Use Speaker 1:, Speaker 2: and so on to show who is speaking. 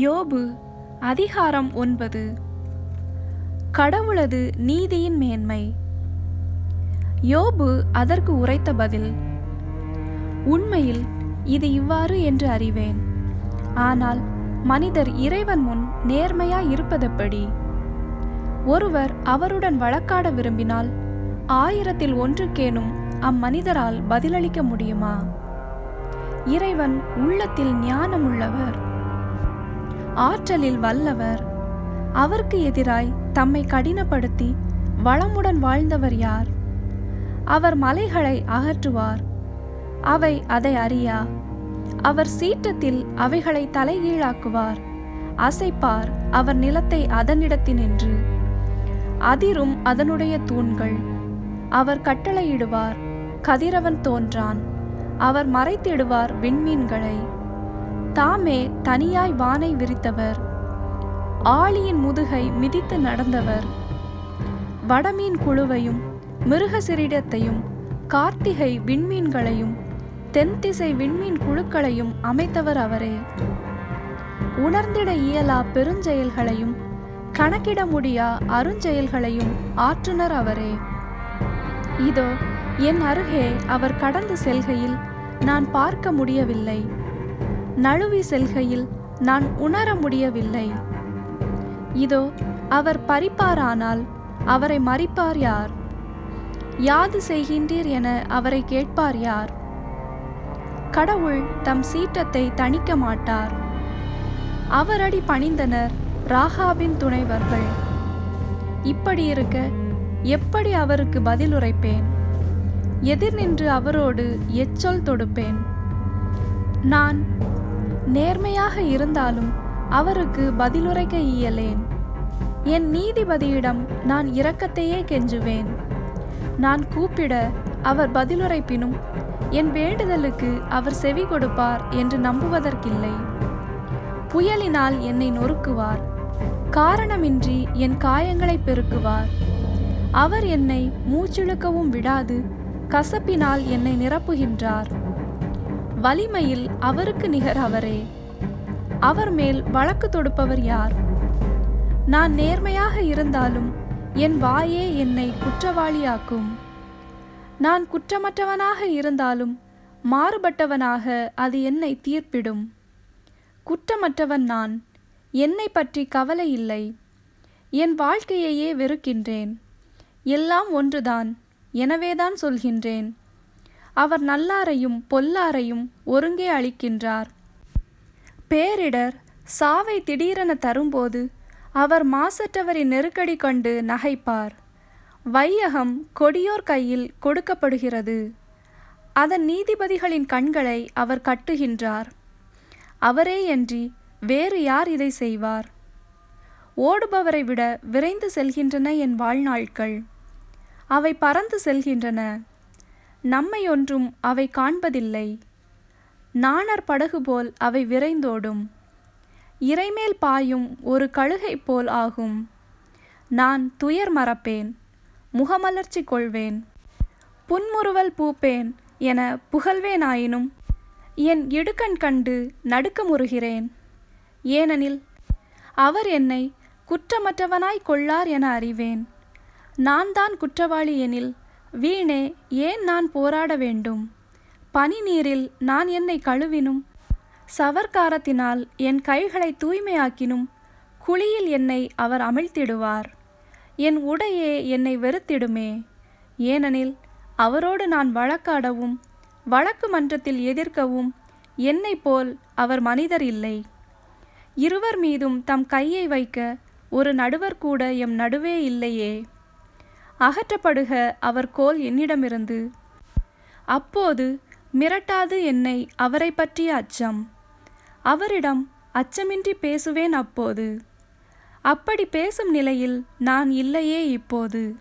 Speaker 1: யோபு அதிகாரம் ஒன்பது. கடவுளது நீதியின் மேன்மை. யோபு அதற்கு உரைத்த பதில் உண்மையில் இது இவ்வாறு என்று அறிவேன். ஆனால் மனிதர் இறைவன் முன் நேர்மையாய் இருப்பதெப்படி? ஒருவர் அவருடன் வழக்காட விரும்பினால் ஆயிரத்தில் ஒன்றுக்கேனும் அம்மனிதரால் பதிலளிக்க முடியுமா? இறைவன் உள்ளத்தில் ஞானமுள்ளவர். ஆற்றலில் வல்லவர். அவருக்கு எதிராய் தம்மை கடினப்படுத்தி வளமுடன் வாழ்ந்தவர் யார்? அவர் மலைகளை அகற்றுவார். அவை அதை அறியா? அவர் சீற்றத்தில் அவைகளை தலைகீழாக்குவார். அசைப்பார் அவர் நிலத்தை அதனிடத்தினின்று அதிரும் அதனுடைய தூண்கள். அவர் கட்டளையிடுவார். கதிரவன் தோன்றான். அவர் மறைத்திடுவார் விண்மீன்களை. தாமே தனியாய் வானை விரித்தவர். ஆளியின் முதுகை மிதித்து நடந்தவர். வடமீன் குழுவையும் மிருகசிரிடத்தையும் கார்த்திகை விண்மீன்களையும் தென்திசை விண்மீன் குழுக்களையும் அமைத்தவர் அவரே. உணர்ந்திட இயலா பெருஞ்செயல்களையும் கணக்கிட முடியா அருஞ்செயல்களையும் ஆற்றுனர் அவரே. இதோ என் அருகே அவர் கடந்து செல்கையில் நான் பார்க்க முடியவில்லை. நழுவி செல்கையில் நான் உணர முடியவில்லை. இதோ அவர் பறிப்பாரானால் அவரை மறிப்பார் யார்? யாது செய்கின்றீர் என அவரை கேட்பார் யார்? கடவுள் தம் சீற்றத்தை தணிக்க மாட்டார். அவரடி பணிந்தனர் ராகாவின் துணைவர்கள். இப்படி இருக்க எப்படி அவருக்கு பதிலுரைப்பேன்? எதிர் நின்று அவரோடு எச்சொல் தொடுப்பேன். நான் நேர்மையாக இருந்தாலும் அவருக்கு பதிலுரைக்க இயலேன். என் நீதிபதியிடம் நான் இரக்கத்தையே கெஞ்சுவேன். நான் கூப்பிட அவர் பதிலுரைப்பினும் என் வேண்டுதலுக்கு அவர் செவி கொடுப்பார் என்று நம்புவதற்கில்லை. புயலினால் என்னை நொறுக்குவார். காரணமின்றி என் காயங்களை பெருக்குவார். அவர் என்னை மூச்சிழுக்கவும் விடாது கசப்பினால் என்னை நிரப்புகின்றார். வலிமையில் அவருக்கு நிகர் அவரே. அவர் மேல் வழக்கு தொடுப்பவர் யார்? நான் நேர்மையாக இருந்தாலும் என் வாயே என்னை குற்றவாளியாக்கும். நான் குற்றமற்றவனாக இருந்தாலும் மாறுபட்டவனாக அது என்னை தீர்ப்பிடும். குற்றமற்றவன் நான் என்னை பற்றி கவலை இல்லை. என் வாழ்க்கையையே வெறுக்கின்றேன். எல்லாம் ஒன்றுதான் எனவேதான் சொல்கின்றேன். அவர் நல்லாரையும் பொல்லாரையும் ஒருங்கே அளிக்கின்றார். பேரிடர் சாவை திடீரென தரும்போது அவர் மாசற்றவரின் நெருக்கடி கண்டு நகைப்பார். வையகம் கொடியோர் கையில் கொடுக்கப்படுகிறது. அதன் நீதிபதிகளின் கண்களை அவர் கட்டுகின்றார். அவரேயன்றி வேறு யார் இதை செய்வார்? ஓடுபவரை விட விரைந்து செல்கின்றன என் வாழ்நாட்கள் அவை பறந்து செல்கின்றன. நம்மை ஒன்றும் அவை காண்பதில்லை. நாணர் படகு போல் அவை விரைந்தோடும். இறைமேல் பாயும் ஒரு கழுகை போல் ஆகும். நான் துயர் மறப்பேன் முகமலர்ச்சி கொள்வேன் புன்முறுவல் பூப்பேன் என புகழ்வேனாயினும் என் இடுக்கண் கண்டு நடுக்கமுறுகிறேன் ஏனெனில் அவர் என்னை குற்றமற்றவனாய் கொள்ளார் என அறிவேன். நான் தான் குற்றவாளி எனில் வீணே ஏன் நான் போராட வேண்டும்? பனி நீரில் நான் என்னை கழுவினும் சவர்க்காரத்தினால் என் கைகளை தூய்மையாக்கினும் குழியில் என்னை அவர் அமிழ்த்திடுவார். என் உடையே என்னை வெறுத்திடுமே. ஏனெனில் அவரோடு நான் வழக்காடவும் வழக்கு மன்றத்தில் எதிர்க்கவும் என்னை போல் அவர் மனிதர் இல்லை. இருவர் மீதும் தம் கையை வைக்க ஒரு நடுவர் கூட எம் நடுவே இல்லையே. அகற்றப்படுக அவர் கோல் என்னிடமிருந்து. அப்போது மிரட்டாது என்னை அவரை பற்றிய அச்சம். அவரிடம் அச்சமின்றி பேசுவேன் அப்போது. அப்படி பேசும் நிலையில் நான் இல்லையே இப்போது.